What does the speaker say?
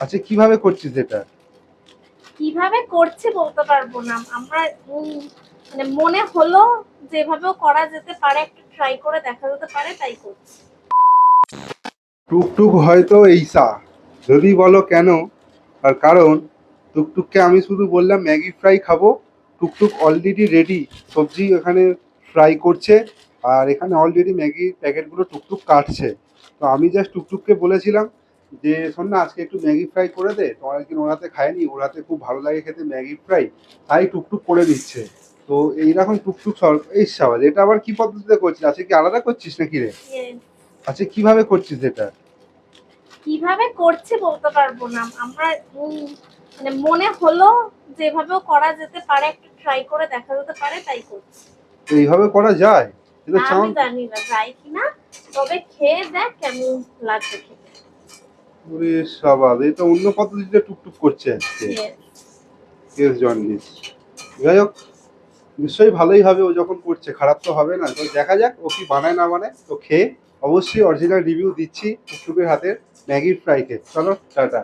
আচ্ছা কীভাবে করছিস এটা? কীভাবে করছে বলতে পারব না। আমরা মানে মনে হলো যেভাবেও করা যেতে পারে একটু ট্রাই করে দেখা যেতে পারে তাই করছি। টুকটুক হয়তো এইসা যদি বলো কেন আর কারণ টুকটুককে আমি শুধু বললাম ম্যাগি ফ্রাই খাব। টুকটুক অলরেডি রেডি সবজি এখানে ফ্রাই করছে আর এখানে অলরেডি ম্যাগির প্যাকেটগুলো টুকটুক কাটছে। তো আমি জাস্ট টুকটুককে বলেছিলাম যে শোন না আজকে একটু ম্যাগি ফ্রাই করে দে। তোমার একদিন ওরাতে খায়নি ওরাতে খুব ভালো লাগে খেতে ম্যাগি ফ্রাই। তাই টুকটুক করে দিচ্ছে। তো এইরকম টুকটুক এই সাবাল এটা আবার কি পদ্ধতিতে করছিস? আজকে কি আলাদা করছিস নাকি রে? আচ্ছা কীভাবে করছিস এটা? কীভাবে করছে বলতে পারব না। আমরা মানে মনে হলো যেভাবেও করা যেতে পারে একটু ট্রাই করে দেখা যেতে পারে তাই করছি। তো এইভাবে করা যায়? আমি জানি না যায় কিনা। তবে খেয়ে দেখ কেমন লাগবে খেতে। ওরে সাবাদ এটা অন্য পদ্ধতিতে টুকটুক করছে আজকে। Case jaundice. যাই হোক নিশ্চয়ই ভালোই হবে ও যখন করছে খারাপ তো হবে না। তো দেখা যাক ও কি বানায় না বানায়। তো খেয়ে অবশ্যই অরিজিনাল রিভিউ দিচ্ছি টুকটুকের হাতের ম্যাগি ফ্রাই খেয়ে চলো টাটা।